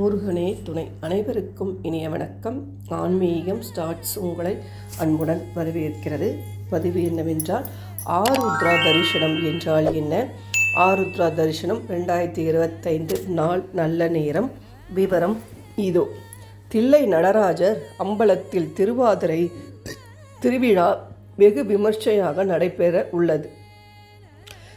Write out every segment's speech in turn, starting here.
முருகனே துணை. அனைவருக்கும் இனிய வணக்கம். ஆன்மீகம் ஸ்டார்ட்ஸ் உங்களை அன்புடன் வரவேற்கிறது. பதிவு என்னவென்றால் ஆருத்ரா தரிசனம் என்றால் என்ன? ஆருத்ரா தரிசனம் ரெண்டாயிரத்தி இருபத்தைந்து நாள் நல்ல நேரம். விவரம் இதோ. தில்லை நடராஜர் அம்பலத்தில் திருவாதிரை திருவிழா வெகு விமர்சையாக நடைபெற உள்ளது.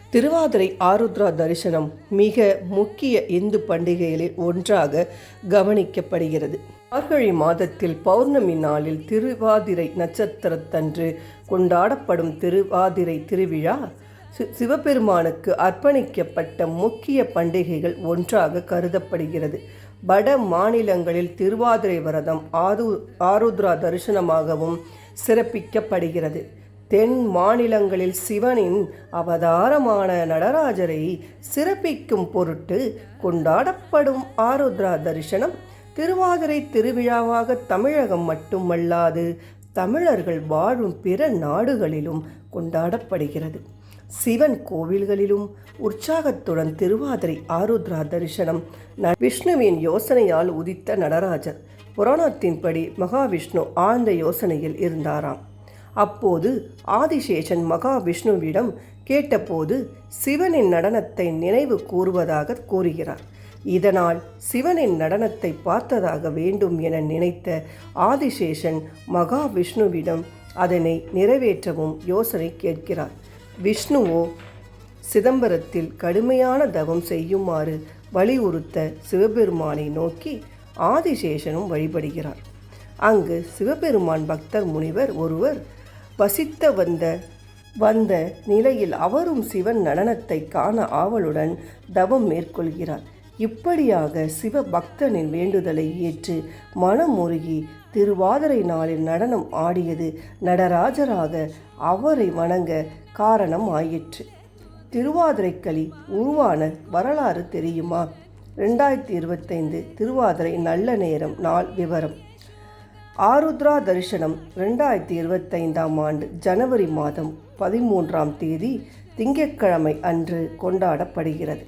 திருவாதிரை ஆருத்ரா தரிசனம் மிக முக்கிய இந்து பண்டிகைகளில் ஒன்றாக கவனிக்கப்படுகிறது. மார்கழி மாதத்தில் பௌர்ணமி நாளில் திருவாதிரை நட்சத்திரத்தன்று கொண்டாடப்படும் திருவாதிரை திருவிழா சி- சிவபெருமானுக்கு அர்ப்பணிக்கப்பட்ட முக்கிய பண்டிகைகள் ஒன்றாக கருதப்படுகிறது. வட மாநிலங்களில் திருவாதிரை விரதம் ஆது ஆருத்ரா தரிசனமாகவும் சிறப்பிக்கப்படுகிறது. தென் மாநிலங்களில் சிவனின் அவதாரமான நடராஜரை சிறப்பிக்கும் பொருட்டு கொண்டாடப்படும் ஆருத்ரா தரிசனம். திருவாதிரை திருவிழாவாக தமிழகம் மட்டுமல்லாது தமிழர்கள் வாழும் பிற நாடுகளிலும் கொண்டாடப்படுகிறது. சிவன் கோவில்களிலும் உற்சாகத்துடன் திருவாதிரை ஆருத்ரா தரிசனம் ந- விஷ்ணுவின் யோசனையால் உதித்த நடராஜர். புராணத்தின்படி மகாவிஷ்ணு ஆழ்ந்த யோசனையில் இருந்தாராம். அப்போது ஆதிசேஷன் மகாவிஷ்ணுவிடம் கேட்டபோது சிவனின் நடனத்தை நினைவு கூறுவதாக கூறுகிறார். இதனால் சிவனின் நடனத்தை பார்த்ததாக வேண்டும் என நினைத்த ஆதிசேஷன் மகாவிஷ்ணுவிடம் அதனை நிறைவேற்றவும் யோசனை கேட்கிறார். விஷ்ணுவோ சிதம்பரத்தில் கடுமையான தவம் செய்யுமாறு வலியுறுத்த சிவபெருமானை நோக்கி ஆதிசேஷனும் வழிபடுகிறார். அங்கு சிவபெருமான் பக்தர் முனிவர் ஒருவர் வசித்த வந்த வந்த நிலையில் அவரும் சிவன் நடனத்தை காண ஆவலுடன் தவம் மேற்கொள்கிறார். இப்படியாக சிவ பக்தனின் வேண்டுதலை ஏற்று மனமுருகி திருவாதிரை நாளில் நடனம் ஆடியது நடராஜராக அவரை வணங்க காரணம் ஆயிற்று. திருவாதிரைக்களி உருவான வரலாறு தெரியுமா? ரெண்டாயிரத்தி இருபத்தைந்து திருவாதிரை நல்ல நேரம் நாள் விவரம். ஆருத்ரா தரிசனம் ரெண்டாயிரத்தி இருபத்தைந்தாம் ஆண்டு ஜனவரி மாதம் பதிமூன்றாம் தேதி திங்கட்கிழமை அன்று கொண்டாடப்படுகிறது.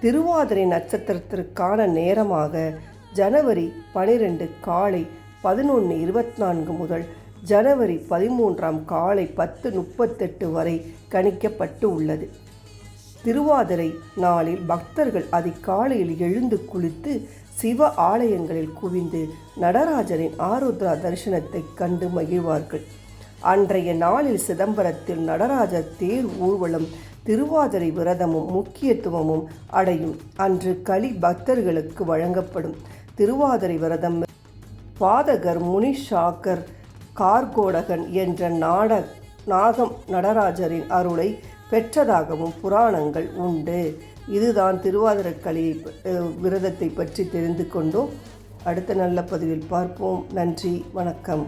திருவாதிரை நட்சத்திரத்திற்கான நேரமாக ஜனவரி பனிரெண்டு காலை பதினொன்று இருபத்தி நான்கு முதல் ஜனவரி பதிமூன்றாம் காலை பத்து முப்பத்தெட்டு வரை கணிக்கப்பட்டு உள்ளது திருவாதிரை நாளில் பக்தர்கள் அதிகாலையில் எழுந்து குளித்து சிவ ஆலயங்களில் குவிந்து நடராஜரின் ஆருத்ரா தரிசனத்தை கண்டு மகிழ்வார்கள். அன்றைய நாளில் சிதம்பரத்தில் நடராஜர் தேர் ஊர்வலம் திருவாதிரை விரதமும் முக்கியத்துவமும் அடையும். அன்று களி பக்தர்களுக்கு வழங்கப்படும். திருவாதிரை விரதம் பாதகர் முனிஷாக்கர் கார்கோடகன் என்ற நாட நாகம் நடராஜரின் அருளை பெற்றதாகவும் புராணங்கள் உண்டு. இதுதான் திருவாதிரக்கலி விரதத்தை பற்றி தெரிந்து கொண்டோம். அடுத்த நல்ல பதிவில் பார்ப்போம். நன்றி வணக்கம்.